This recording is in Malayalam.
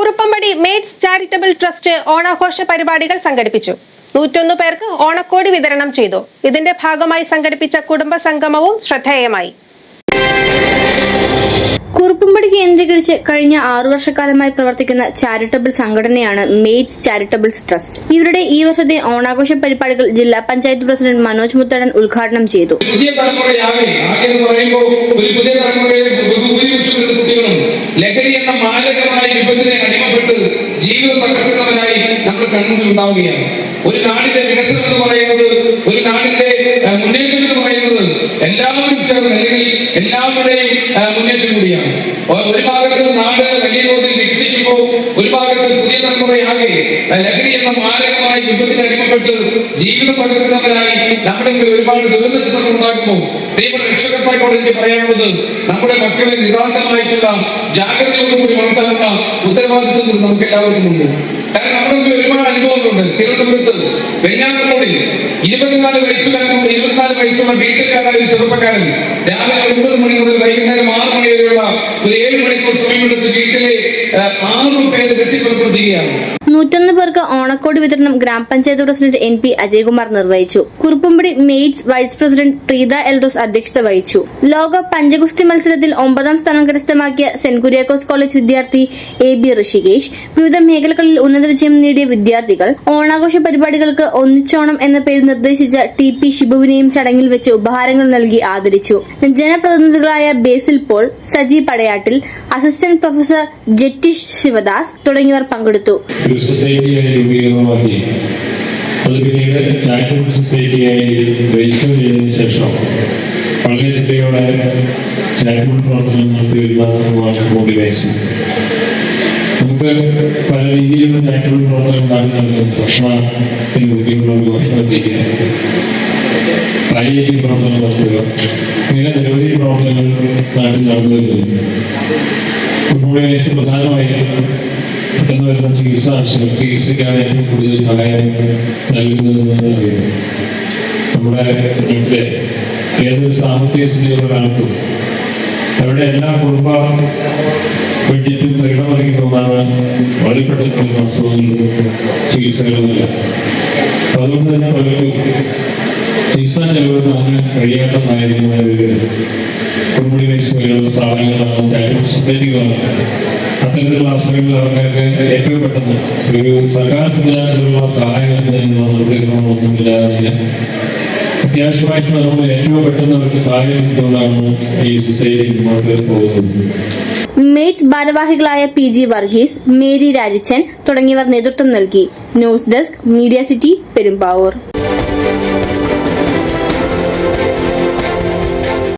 കുറുപ്പമ്പടി മേറ്റ്സ് ചാരിറ്റബിൾ ട്രസ്റ്റ് ഓണാഘോഷ പരിപാടികൾ സംഘടിപ്പിച്ചു. നൂറ്റൊന്ന് പേർക്ക് ഓണക്കോടി വിതരണം ചെയ്തു. ഇതിന്റെ ഭാഗമായി സംഘടിപ്പിച്ച കുടുംബ സംഗമവും ശ്രദ്ധേയമായി. കുറുപ്പുംപടി കേന്ദ്രീകരിച്ച് കഴിഞ്ഞ ആറു വർഷക്കാലമായി പ്രവർത്തിക്കുന്ന ചാരിറ്റബിൾ സംഘടനയാണ് മെയ്റ്റ്സ് ചാരിറ്റബിൾസ് ട്രസ്റ്റ്. ഇവരുടെ ഈ വർഷത്തെ ഓണാഘോഷ പരിപാടികൾ ജില്ലാ പഞ്ചായത്ത് പ്രസിഡന്റ് മനോജ് മുത്തടൻ ഉദ്ഘാടനം ചെയ്തു. പുതിയ തലമുറയാകെ ആകെ എന്ന് പറയുമ്പോൾ ഒരു പുതിയ തലമുറയിലെ ബഹുഭൂരിപക്ഷം കുട്ടികളും ലഹരി എന്ന മാരകമായ വിപത്തിനെ അടിമപ്പെട്ട് ജീവിതം തകർക്കുന്നവരായി നമ്മൾ കണ്ണുകൾ ഉണ്ടാവുകയാണ് ഒരു നാടിന്റെ വികസനം എന്ന് പറയുന്നത് ഒരു നാടിന്റെ മുന്നേറ്റം എന്ന് പറയുന്നത് എല്ലാവരും ചേർന്ന് അല്ലെങ്കിൽ എല്ലാവരുടെയും മുന്നേറ്റം കൂടിയാണ്. ഒരു ഭാഗത്ത് നാട് വലിയ തോതിൽ വികസിക്കുമ്പോൾ ഒരു ഭാഗത്ത് പുതിയ തലമുറയാകെ ലഹരി എന്ന മാരകമായ വിപത്തിന് അടിമപ്പെട്ട് ജീവിതം പകർത്തുന്നവരായി നമ്മുടെ ഒരുപാട് ദുരന്ത ചിത്രങ്ങൾ ദൈവം രക്ഷകർത്താക്കളോട് എനിക്ക് പറയാനുള്ളത് നമ്മുടെ മക്കളെ നിതാന്തമായിട്ടുള്ള ജാഗ്രതയോടുകൂടി വളർത്താനുള്ള ഉത്തരവാദിത്വം നമുക്ക് എല്ലാവർക്കും ഉണ്ട്. കാരണം മുമ്പിൽ ഒരുപാട് അനുഭവങ്ങളുണ്ട്. തിരുവനന്തപുരത്ത് വെഞ്ഞാറമൂടിൽ ഇരുപത്തിനാല് വയസ്സുകാരനും ഇരുപത്തിനാല് വയസ്സുള്ള വീട്ടുകാരായ ഒരു ചെറുപ്പക്കാരൻ രാവിലെ ഒൻപത് മണി മുതൽ വൈകുന്നേരം ആറ് മണി വരെയുള്ള ഒരു ഏഴ് മണിക്കൂർ സമയമെടുത്ത് വീട്ടിലെ ആറ് പേര് വെട്ടിക്കൊലപ്പെടുത്തുകയാണ്. നൂറ്റൊന്ന് പേർക്ക് ഓണക്കോട് വിതരണം ഗ്രാമപഞ്ചായത്ത് പ്രസിഡന്റ് എൻ പി അജയ്കുമാർ നിർവഹിച്ചു. കുറുപ്പുംപടി മെയ്റ്റ്സ് വൈസ് പ്രസിഡന്റ് പ്രീത എൽദോസ് അധ്യക്ഷത വഹിച്ചു. ലോക പഞ്ചഗുസ്തി മത്സരത്തിൽ ഒമ്പതാം സ്ഥാനം കരസ്ഥമാക്കിയ സെന്റ് കുര്യാക്കോസ് കോളേജ് വിദ്യാർത്ഥി എ ബി ഋഷികേഷ് വിവിധ മേഖലകളിൽ ഉന്നത വിജയം നേടിയ വിദ്യാർത്ഥികൾ ഓണാഘോഷ പരിപാടികൾക്ക് ഒന്നിച്ചോണം എന്ന പേര് നിർദ്ദേശിച്ച ടി പി ഷിബുവിനെയും ചടങ്ങിൽ വെച്ച് ഉപഹാരങ്ങൾ നൽകി ആദരിച്ചു. ജനപ്രതിനിധികളായ Basil Paul Saji Padayattil assistant professor Jettish Sivadas തുടങ്ങിയവർ പങ്കെടുത്തു. സൊസൈറ്റിയായി രൂപീകൃതമാക്കി അത് പിന്നീട് ചാരിറ്റബിൾ സൊസൈറ്റിയായി രജിസ്റ്റർ ചെയ്തതിനു ശേഷം വളരെ ചിട്ടയോടെ ചാരിറ്റബിൾ പ്രവർത്തനം നടത്തി വരുന്ന സംഭവമാണ് മോട്ടിവേഷൻ നമുക്ക് പല രീതിയിലുള്ള ചാരിറ്റബിൾ പ്രവർത്തനം നടക്കും ഭക്ഷണത്തിന് ബുദ്ധിമുട്ടുള്ള ഭക്ഷണം എത്തിക്കുക പാലിയേറ്റീവ് പ്രവർത്തനം നടത്തുക ഇങ്ങനെ നിരവധി പ്രവർത്തനങ്ങൾ നാട്ടിൽ നടന്നു വരുന്നു മോട്ടിവേഷൻ പ്രധാനമായും വരുന്ന ചികിത്സ ആവശ്യങ്ങൾ ചികിത്സയ്ക്കാണ് ഏറ്റവും കൂടുതൽ സഹായം നൽകുന്നതെന്ന് അറിയുന്നു നമ്മുടെ നാട്ടിലെ ഏതൊരു സാമ്പത്തിക സ്ഥിതിയുള്ള അവരുടെ എല്ലാ കുടുംബ ബഡ്ജറ്റും പരിണമറിഞ്ഞു ഒന്നാണ് വളരെ പെട്ടെന്ന് അസുഖങ്ങളും ചികിത്സകളുമില്ല അതുകൊണ്ട് തന്നെ പലർക്കും ചികിത്സാ ചെലവുകൾ താങ്ങാൻ കഴിയാത്ത സാഹചര്യമായ പോലെയുള്ള സ്ഥാപനങ്ങളാണ് ചാരിറ്റബിൾ സൊസൈറ്റികളാണ് അത്തരത്തിലുള്ള അവസരങ്ങൾ അവർക്ക് ഏറ്റവും പെട്ടെന്ന് ഒരു സർക്കാർ സംവിധാനത്തിലുള്ള സഹായം ഒന്നുമില്ലാതെ അത്യാവശ്യമായ ഏറ്റവും പെട്ടെന്ന് അവർക്ക് സഹായം ഈ സൊസൈറ്റി മുന്നോട്ട് പോകുന്നത്. മേറ്റ് ഭാരവാഹികളായ P G Varghese Mary Rajichan തുടങ്ങിയവർ നേതൃത്വം നൽകി. News desk media city Perumbavoor.